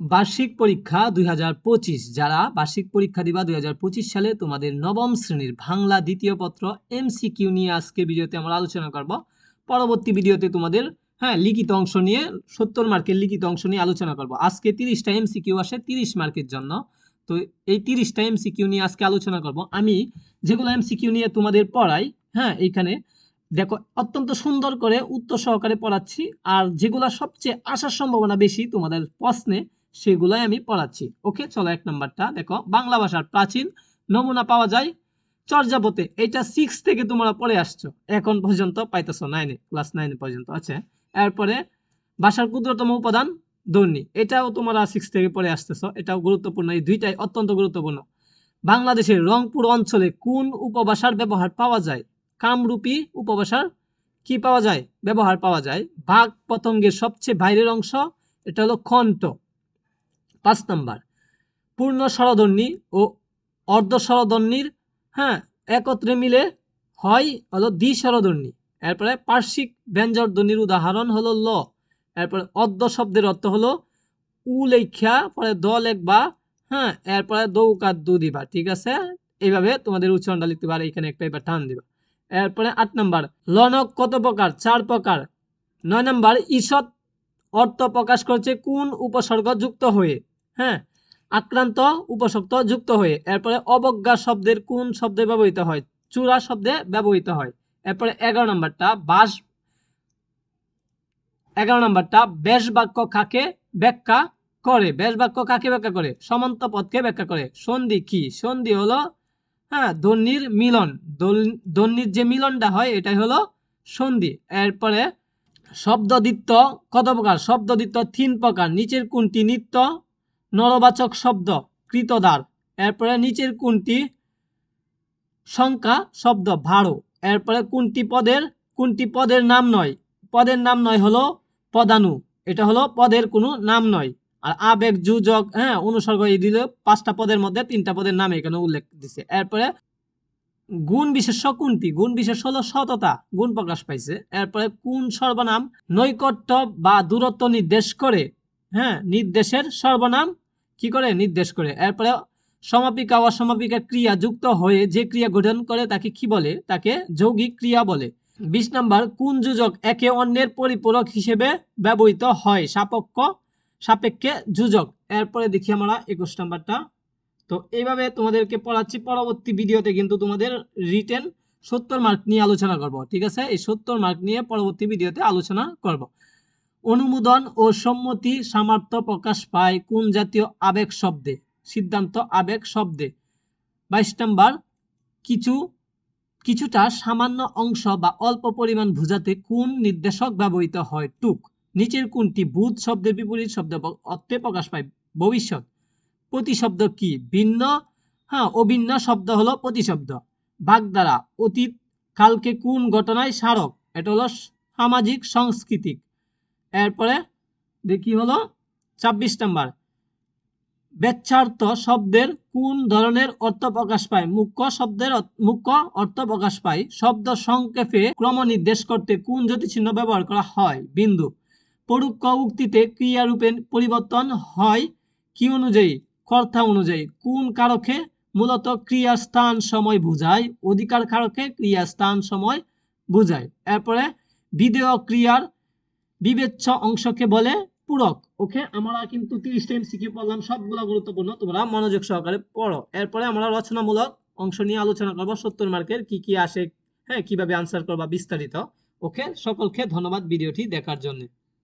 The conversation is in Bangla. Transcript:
বার্ষিক পরীক্ষা দুই হাজার পঁচিশ। যারা বার্ষিক পরীক্ষা দিবা দুই হাজার পঁচিশ সালে, তোমাদের নবম শ্রেণির বাংলা দ্বিতীয় পত্র এমসিকিউ নিয়ে আজকে ভিডিওতে আমরা আলোচনা করব। পরবর্তী ভিডিওতে তোমাদের হ্যাঁ লিখিত অংশ নিয়ে, সত্তর মার্কের লিখিত অংশ নিয়ে আলোচনা করব। আজকে তিরিশটা এমসিকিউ আসে তিরিশ মার্কের জন্য। তো এই তিরিশটা এমসিকিউ নিয়ে আজকে আলোচনা করব। আমি যেগুলো এমসিকিউ নিয়ে তোমাদের পড়াই হ্যাঁ এইখানে দেখো, অত্যন্ত সুন্দর করে উত্তর সহকারে পড়াচ্ছি। আর যেগুলো সবচেয়ে আসার সম্ভাবনা বেশি তোমাদের প্রশ্নে সেগুলাই আমি পড়াচ্ছি। ওকে, চলো এক নম্বরটা। দেখো, বাংলা ভাষার প্রাচীন নমুনা পাওয়া যায় চর্যাপদে। এটা সিক্স থেকে তোমরা পড়ে আসছো। এখন পর্যন্ত পাইতেছো নাইনে ক্লাস নাইনে পর্যন্ত, আছে? এরপরে ভাষার ক্ষুদ্রতম উপাদান দর্নি এটাও তোমরা সিক্স থেকে পড়ে আসতেছো। এটাও গুরুত্বপূর্ণ। এই দুইটাই অত্যন্ত গুরুত্বপূর্ণ। বাংলাদেশের রংপুর অঞ্চলে কোন উপভাষার ব্যবহার পাওয়া যায়? কামরূপী উপভাষার কি পাওয়া যায়? ব্যবহার পাওয়া যায়। বাঘ পতঙ্গের সবচেয়ে বাইরের অংশ, এটা হলো কণ্ঠ পাঁচ নাম্বার। পূর্ণ স্বরধ্বনি ও অর্ধ স্বরধ্বনির হ্যাঁ একত্রে মিলে হয় হলো দ্বি স্বরধ্বনি। এরপরে পার্শ্বিক ব্যঞ্জন ধ্বনির উদাহরণ হলো ল। এরপরে অর্ধ শব্দের অর্থ হলো উ লেখা পরে দ লেখবা হ্যাঁ এরপরে দৌকার দু দিবা, ঠিক আছে? এইভাবে তোমাদের উচ্চারণটা লিখতে পারে এখানে একটা এবার টান দিবা। এরপরে আট নাম্বার, লনক কত প্রকার? চার প্রকার। নয় নম্বর, ঈষৎ অর্থ প্রকাশ করছে কোন উপসর্গ যুক্ত হয়ে? হ্যাঁ আক্রান্ত উপসর্গ যুক্ত হয়ে। এরপরে অবজ্ঞা শব্দের কোন শব্দে ব্যবহৃত হয়? চূড়া শব্দে ব্যবহৃত হয়। এরপরে এগারো নাম্বারটা, বাস, এগারো নাম্বারটা, বেশ বাক্য কাকে ব্যাখ্যা করে? বেশ বাক্য কাকে ব্যাখ্যা করে? সমান্ত পদকে ব্যাখ্যা করে। সন্ধি কি? সন্ধি হলো হ্যাঁ ধ্বনির মিলন। ধ্বনির যে মিলনটা হয়, এটাই হলো সন্ধি। এরপরে শব্দদিত্য কত প্রকার? শব্দদিত্য তিন প্রকার। নিচের কোনটি নিত্য নরবাচক শব্দ, কৃতদার। এরপরে নিচের কোনটি? সংখ্যা শব্দ, ভাড়ো। এরপরে কোনটি পদের? কোনটি পদের নাম নয়? পদের নাম নয় হলো পদানু। এটা হলো পদের কোনো নাম নয়। আর আবেগ, যুজক হ্যাঁ অনুসর্গ এই দিলে পাঁচটা পদের মধ্যে তিনটা পদের নাম এখানে উল্লেখ দিছে। এরপরে গুণ বিশেষ্য কোনটি? গুণ বিশেষ হলো সততা, গুণ প্রকাশ পাইছে। এরপরে কোন সর্বনাম নৈকট্য বা দূরত্ব নির্দেশ করে? হ্যাঁ নির্দেশের সর্বনাম কি করে? নির্দেশ করে। এরপরে সমাপিকা অসমাপিকা ক্রিয়া যুক্ত হয়ে যে ক্রিয়া গঠন করে তাকে কি বলে? তাকে যৌগিক ক্রিয়া বলে। বিশ নাম্বার, কোন যোজক একে অন্যের পরিপূরক হিসেবে ব্যবহৃত হয়? সাপেক্ষ, সাপেক্ষে যোজক। এরপরে দেখি আমরা একুশ নাম্বারটা। তো এইভাবে তোমাদেরকে পড়াচ্ছি। পরবর্তী ভিডিওতে কিন্তু তোমাদের রিটেন সত্তর মার্ক নিয়ে আলোচনা করব, ঠিক আছে? এই সত্তর মার্ক নিয়ে পরবর্তী ভিডিওতে আলোচনা করব। অনুমোদন ও সম্মতি সামর্থ্য প্রকাশ পায় কোন জাতীয় আবেগ শব্দে? সিদ্ধান্ত, আবেগ শব্দে। বাইশ নাম্বার, কিছু, কিছুটা সামান্য অংশ বা অল্প পরিমাণ বোঝাতে কোন নির্দেশক ব্যবহৃত হয়? টুক। নিচের কোনটি ভূত শব্দের বিপরীত শব্দ অর্থে প্রকাশ পায়? ভবিষ্যৎ। প্রতিশব্দ কি? ভিন্ন? হ্যাঁ অভিন্ন শব্দ হলো প্রতিশব্দ। বাগধারা অতীত, কালকে কোন ঘটনায় স্মারক? এটা হলো সামাজিক, সাংস্কৃতিক। এরপরে দেখি হলো ছাব্বিশ নাম্বার। বেচ্ছার্থ শব্দের কোন ধরনের অর্থ প্রকাশ পায়? মুখ্য শব্দের মুখ্য অর্থ প্রকাশ পায় শব্দ সংক্ষেপে ক্রম নির্দেশ করতে কোন জ্যোতিচিহ্ন ব্যবহার করা হয়? বিন্দু। পরোক্ষ উক্তিতে ক্রিয়ারূপে পরিবর্তন হয় কি অনুযায়ী? কর্তা অনুযায়ী। কোন কারকে মূলত ক্রিয়া স্থান সময় বোঝায়? অধিকার কারকে ক্রিয়া স্থান সময় বোঝায়? এরপরে বিধেয় ক্রিয়ার বিবেচ্য অংশকে বলে পূরক। ওকে, আমরা কিন্তু তিরিশ তিরিশটা এমসিকিউ পড়লাম, সবগুলো গুরুত্বপূর্ণ, তোমরা মনোযোগ সহকারে পড়ো। এরপরে আমরা রচনামূলক অংশ নিয়ে আলোচনা করব, সত্তর মার্কের কি কি আসে হ্যাঁ কীভাবে আনসার করবা বিস্তারিত। ওকে, সকলকে ধন্যবাদ ভিডিওটি দেখার জন্য।